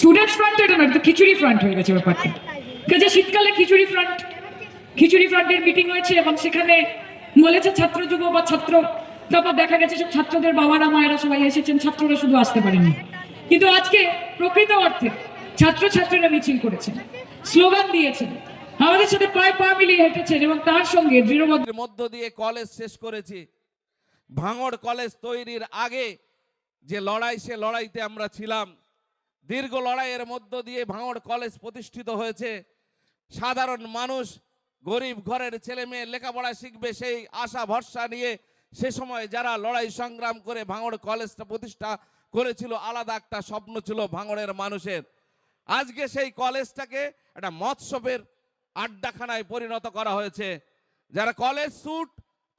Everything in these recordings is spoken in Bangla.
স্টুডেন্টস ফ্রন্ট এটা না এটা তো খিচুড়ি ফ্রন্ট হয়ে গেছে ব্যাপারটা। কাজে শীতকালে খিচুড়ি ফ্রন্ট খিচুড়ি ফ্রন্টের মিটিং হয়েছে এবং সেখানে বলেছে ছাত্র যুব বা ছাত্র তারপর দেখা গেছে সব ছাত্রদের বাবারা মায়েরা সবাই এসেছেন ছাত্ররা শুধু আসতে পারেনি কিন্তু আজকে প্রকৃত অর্থে ছাত্র ছাত্রীরা মিছিল করেছেন স্লোগান দিয়েছেন আমাদের সাথে পায়ে পা মিলিয়ে হেঁটেছেন এবং তার সঙ্গে দৃঢ়বদ্ধ মধ্য দিয়ে কলেজ শেষ করেছি। ভাঙড় কলেজ তৈরির আগে যে লড়াই সে লড়াইতে আমরা ছিলাম। দীর্ঘ লড়াইয়ের মধ্য দিয়ে ভাঙড় কলেজ প্রতিষ্ঠিত হয়েছে। সাধারণ মানুষ, গরিব ঘরের ছেলে মেয়ে লেখাপড়া শিখবে সেই আশা, ভরসা নিয়ে সে সময় যারা লড়াই সংগ্রাম করে ভাঙড় কলেজটা প্রতিষ্ঠা করেছিল, আলাদা একটা স্বপ্ন ছিল ভাঙড়ের মানুষের। আজকে সেই কলেজটাকে একটা মৎস্যপের আড্ডাখানায় পরিণত করা হয়েছে। যারা কলেজ স্যুট,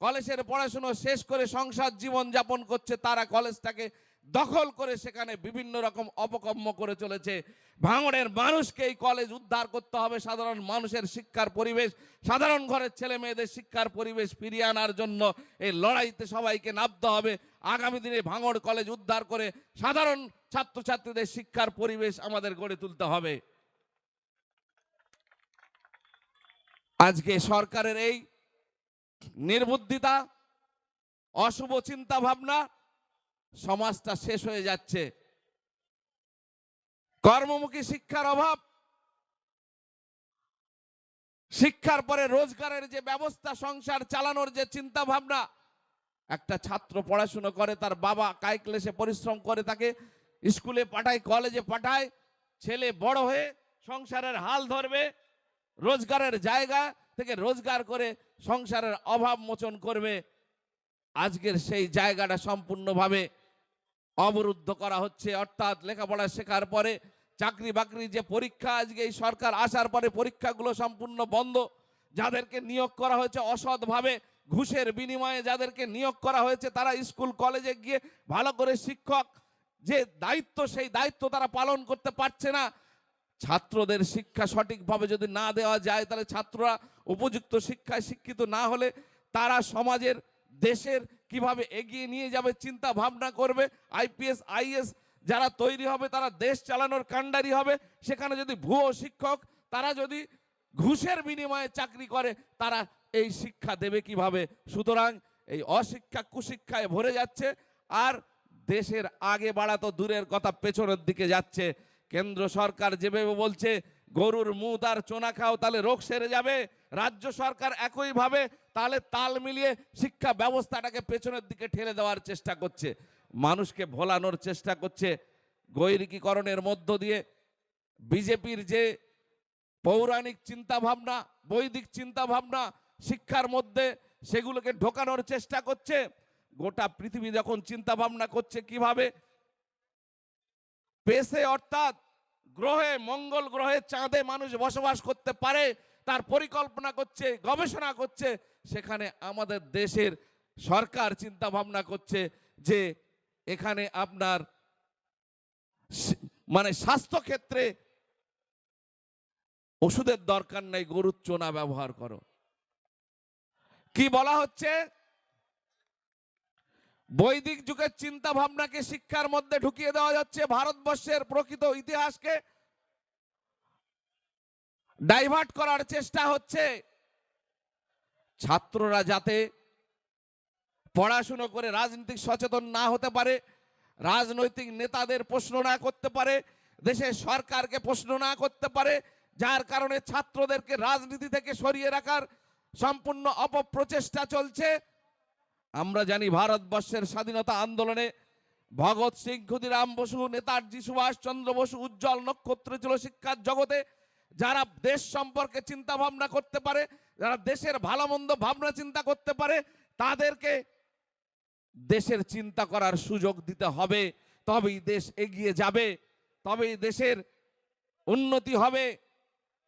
কলেজের পড়াশুনো শেষ করে সংসার জীবন যাপন করছে, তারা কলেজটাকে দখল করে সেখানে বিভিন্ন রকম অপকর্ম করে চলেছে। ভাঙড়ের মানুষকে এই কলেজ উদ্ধার করতে হবে। সাধারণ মানুষের শিক্ষার পরিবেশ, সাধারণ ঘরের ছেলে মেয়েদের শিক্ষার পরিবেশ ফিরিয়ে আনার জন্য এই লড়াইতে সবাইকে নামতে হবে। আগামী দিনে ভাঙড় কলেজ উদ্ধার করে সাধারণ ছাত্রছাত্রীদের শিক্ষার পরিবেশ আমাদের গড়ে তুলতে হবে। আজকে সরকারের এই নির্বুদ্ধিতা, অশুভ চিন্তা ভাবনা সমাজটা শেষ হয়ে যাচ্ছে। কর্মমুখী শিক্ষার অভাব। শিক্ষার পরে রোজগারের যে ব্যবস্থা, সংসার চালানোর যে চিন্তা ভাবনা একটা ছাত্র পড়াশুনো করে, তার বাবা কায়িক ক্লেশে পরিশ্রম করে, তাকে স্কুলে পাঠায়, কলেজে পাঠায়, ছেলে বড় হয়ে সংসারের হাল ধরবে, রোজগারের জায়গা থেকে রোজগার করে সংসারের অভাব মোচন করবে। আজকের সেই জায়গাটা সম্পূর্ণভাবে অবরুদ্ধ করা হচ্ছে, অর্থাৎ লেখাপড়া শেখার পরে চাকরি বাকরি যে পরীক্ষা, আজকে এই সরকার আসার পরে পরীক্ষাগুলো সম্পূর্ণ বন্ধ। যাদেরকে নিয়োগ করা হয়েছে অসৎভাবে, ঘুষের বিনিময়ে যাদেরকে নিয়োগ করা হয়েছে, তারা স্কুল, কলেজে গিয়ে ভালো করে শিক্ষক, যে দায়িত্ব, সেই দায়িত্ব তারা পালন করতে পারছে না। ছাত্রদের শিক্ষা সঠিকভাবে যদি না দেওয়া যায়, তাহলে ছাত্ররা উপযুক্ত শিক্ষায় শিক্ষিত না হলে তারা সমাজের দেশের কীভাবে এগিয়ে নিয়ে যাবে চিন্তা ভাবনা করবে আইপিএস আইএস যারা তৈরি হবে, তারা দেশ চালানোর কাণ্ডারি হবে। সেখানে যদি ভুয়ো শিক্ষক, তারা যদি ঘুষের বিনিময়ে চাকরি করে, তারা এই শিক্ষা দেবে কীভাবে? সুতরাং এই অশিক্ষা কুশিক্ষায় ভরে যাচ্ছে, আর দেশের আগে বাড়া তো দূরের কথা, পেছনের দিকে যাচ্ছে। কেন্দ্র সরকার যেভাবে বলছে, গরুর মুদ আর চোনা খাও, তাহলে রোগ সেরে যাবে। রাজ্য সরকার একইভাবে তাহলে তাল মিলিয়ে শিক্ষা ব্যবস্থাটাকে পেছনের দিকে ঠেলে দেওয়ার চেষ্টা করছে। মানুষকে ভোলানোর চেষ্টা করছে। গৈরিকীকরণের মধ্য দিয়ে বিজেপির যে পৌরাণিক চিন্তা ভাবনা বৈদিক চিন্তা ভাবনা শিক্ষার মধ্যে সেগুলোকে ঢোকানোর চেষ্টা করছে। গোটা পৃথিবী যখন চিন্তা ভাবনা করছে কীভাবে পেসে অর্থাৎ গ্রহে, মঙ্গল গ্রহে চাঁদে মানুষ বসবাস করতে পারে তার পরিকল্পনা করছে, গবেষণা করছে, সেখানে আমাদের দেশের সরকার চিন্তা ভাবনা করছে যে এখানে আপনার মানে স্বাস্থ্য ক্ষেত্রে ওষুধের দরকার নেই, গরুর চোনা ব্যবহার করো। কি বলা হচ্ছে? বৈদিক যুগের চিন্তা ভাবনাকে শিক্ষার মধ্যে ঢুকিয়ে দেওয়া যাচ্ছে, ভারতবর্ষের প্রকৃত ইতিহাসকে ডাইভার্ট করার চেষ্টা হচ্ছে। ছাত্ররা যাতে পড়াশুনো করে রাজনৈতিক সচেতন না হতে পারে, রাজনৈতিক নেতাদের প্রশ্ন না করতে পারে, দেশের সরকারকে প্রশ্ন না করতে পারে, যার কারণে ছাত্রদেরকে রাজনীতি থেকে সরিয়ে রাখার সম্পূর্ণ অপপ্রচেষ্টা চলছে। আমরা জানি ভারতবর্ষের স্বাধীনতা আন্দোলনে ভগৎ সিং, ক্ষুদিরাম বসু, নেতাজি সুভাষ চন্দ্র বসু, উজ্জ্বল নক্ষত্র ছিল শিক্ষার জগতে। যারা দেশ সম্পর্কে চিন্তা ভাবনা করতে পারে, যারা দেশের ভালো মন্দ ভাবনা চিন্তা করতে পারে, তাদেরকে দেশের চিন্তা করার সুযোগ দিতে হবে। তবেই দেশ এগিয়ে যাবে, তবেই দেশের উন্নতি হবে।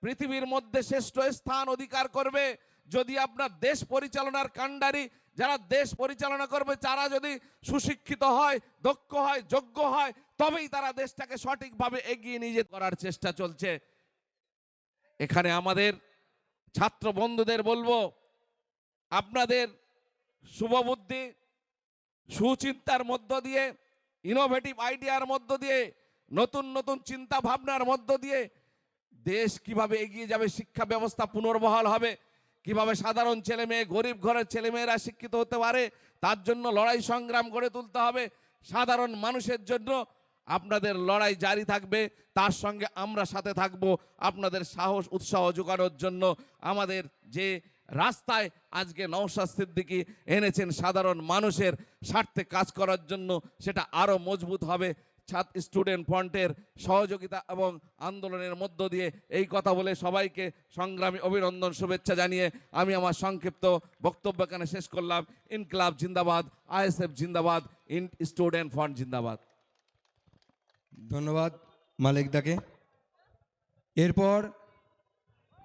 পৃথিবীর মধ্যে শ্রেষ্ঠ স্থান অধিকার করবে। যদি আপনার দেশ পরিচালনার কাণ্ডারি, যারা দেশ পরিচালনা করবে, তারা যদি সুশিক্ষিত হয়, দক্ষ হয়, যোগ্য হয়, তবেই তারা দেশটাকে সঠিকভাবে এগিয়ে নিয়ে করার চেষ্টা চলছে। এখানে আমাদের ছাত্র বন্ধুদের বলব, আপনাদের শুভবুদ্ধি, সুচিন্তার মধ্য দিয়ে ইনোভেটিভ আইডিয়ার মধ্য দিয়ে, নতুন নতুন চিন্তা ভাবনার মধ্য দিয়ে দেশ কীভাবে এগিয়ে যাবে, শিক্ষা ব্যবস্থা পুনর্বহাল হবে, কীভাবে সাধারণ ছেলে মেয়ে, গরিব ঘরের ছেলেমেয়েরা শিক্ষিত হতে পারে, তার জন্য লড়াই সংগ্রাম গড়ে তুলতে হবে, সাধারণ মানুষের জন্য আপনাদের লড়াই জারি থাকবে, তার সঙ্গে আমরা সাথে থাকব আপনাদের সাহস, উৎসাহ যোগানোর জন্য। আমাদের যে রাস্তায় আজকে নওশাদ সিদ্দিকী এনেছেন সাধারণ মানুষের স্বার্থে কাজ করার জন্য, সেটা আরও মজবুত হবে। ছাত্র স্টুডেন্ট ফ্রন্টের সহযোগিতা এবং আন্দোলনের মধ্য দিয়ে এই কথা বলে সবাইকে সংগ্রামী অভিনন্দন, শুভেচ্ছা জানিয়ে আমি আমার সংক্ষিপ্ত বক্তব্য এখানে শেষ করলাম। ইনকলাব জিন্দাবাদ, আইএসএফ জিন্দাবাদ, ইন স্টুডেন্ট ফ্রন্ট জিন্দাবাদ। ধন্যবাদ, মালিক দাকে। এরপর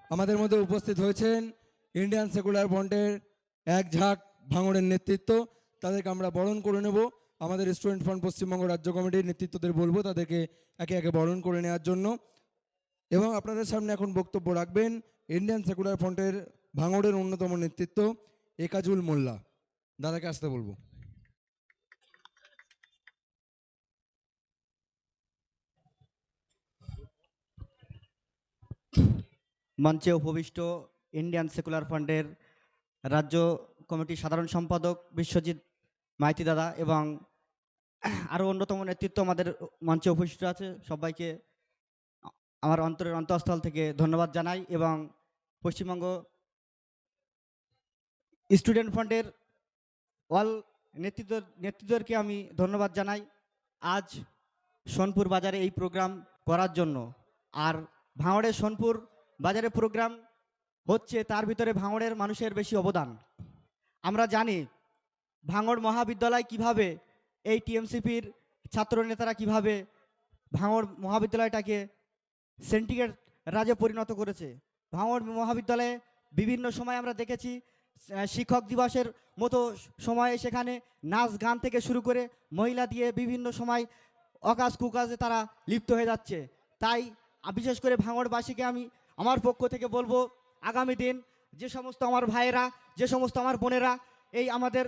আমাদের মধ্যে উপস্থিত হয়েছেন ইন্ডিয়ান সেকুলার ফ্রন্টের এক ঝাঁক ভাঙড়ের নেতৃত্ব। তাদেরকে আমরা বরণ করে নেব। আমাদের স্টুডেন্ট ফ্রন্ট পশ্চিমবঙ্গ রাজ্য কমিটির নেতৃত্বদের বলব তাদেরকে একে একে বরণ করে নেওয়ার জন্য। এবং আপনাদের সামনে এখন বক্তব্য রাখবেন ইন্ডিয়ান সেকুলার ফ্রন্টের ভাঙড়ের অন্যতম নেতৃত্ব, একাজুল মোল্লা। দাদাকে আসতে বলব। মঞ্চে উপবিষ্ট ইন্ডিয়ান সেকুলার ফান্ডের রাজ্য কমিটির সাধারণ সম্পাদক বিশ্বজিৎ মাইতি দাদা এবং আরও অন্যতম নেতৃত্ব আমাদের মঞ্চে উপস্থিত আছে। সবাইকে আমার অন্তরের অন্তঃস্থল থেকে ধন্যবাদ জানাই এবং পশ্চিমবঙ্গ স্টুডেন্ট ফান্ডের অল নেতৃত্ব, নেতৃত্বদেরকে আমি ধন্যবাদ জানাই। আজ সোনপুর বাজারে এই প্রোগ্রাম করার জন্য আর ভাঙড়ের সোনপুর বাজারে প্রোগ্রাম হচ্ছে, তার ভিতরে ভাঙড়ের মানুষের বেশি অবদান। আমরা জানি ভাঙড় মহাবিদ্যালয় কীভাবে, এই টিএমসিপির ছাত্র নেতারা কীভাবে ভাঙড় মহাবিদ্যালয়টাকে সেন্টিগ্রেড রাজে পরিণত করেছে। ভাঙড় মহাবিদ্যালয়ে বিভিন্ন সময় আমরা দেখেছি শিক্ষক দিবসের মতো সময়ে সেখানে নাচ গান থেকে শুরু করে মহিলা দিয়ে বিভিন্ন সময় অকাজ কুকাজে তারা লিপ্ত হয়ে যাচ্ছে। তাই বিশেষ করে ভাঙড়বাসীকে আমি আমার পক্ষ থেকে বলব, আগামী দিন যে সমস্ত আমার ভাইয়েরা, যে সমস্ত আমার বোনেরা এই আমাদের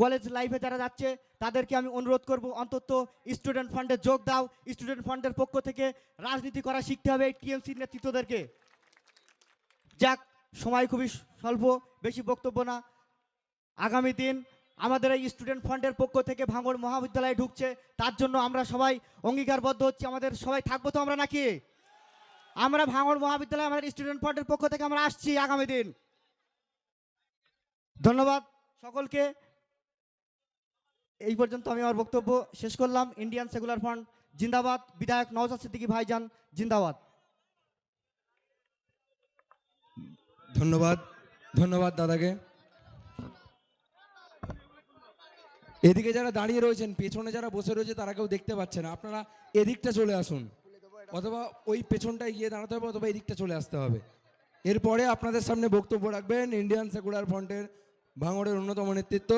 কলেজ লাইফে যারা যাচ্ছে, তাদেরকে আমি অনুরোধ করব, অন্তত স্টুডেন্ট ফান্ডে যোগ দাও। স্টুডেন্ট ফান্ডের পক্ষ থেকে রাজনীতি করা শিখতে হবে টিএমসির নেতৃত্বদেরকে। যাক, সময় খুবই স্বল্প, বেশি বক্তব্য না। আগামী দিন আমাদের এই স্টুডেন্ট ফান্ডের পক্ষ থেকে ভাঙড় মহাবিদ্যালয়ে ঢুকছে, তার জন্য আমরা সবাই অঙ্গীকারবদ্ধ হচ্ছি, আমাদের সবাই থাকব তো আমরা নাকি? আমরা ভাঙড় মহাবিদ্যালয় আমাদের স্টুডেন্ট ফান্ডের পক্ষ থেকে আমরা আসছি আগামী দিন। ধন্যবাদ সকলকে। এই পর্যন্ত আমি আমার বক্তব্য শেষ করলাম। ইন্ডিয়ান সেকুলার ফান্ড জিন্দাবাদ। বিধায়ক নওজাদ সিদ্দিকী ভাইজান, জিন্দাবাদ। ধন্যবাদ। ধন্যবাদ দাদাকে। এদিকে যারা দাঁড়িয়ে রয়েছেন, পেছনে যারা বসে রয়েছে, তারা কেউ দেখতে পাচ্ছে না। আপনারা এদিকটা চলে আসুন। অথবা ওই পেছনটায় গিয়ে দাঁড়াতে হবে অথবা এদিকটা চলে আসতে হবে। এরপরে আপনাদের সামনে বক্তব্য রাখবেন ইন্ডিয়ান সেকুলার ফ্রন্টের ভাঙড়ের অন্যতম নেতৃত্ব।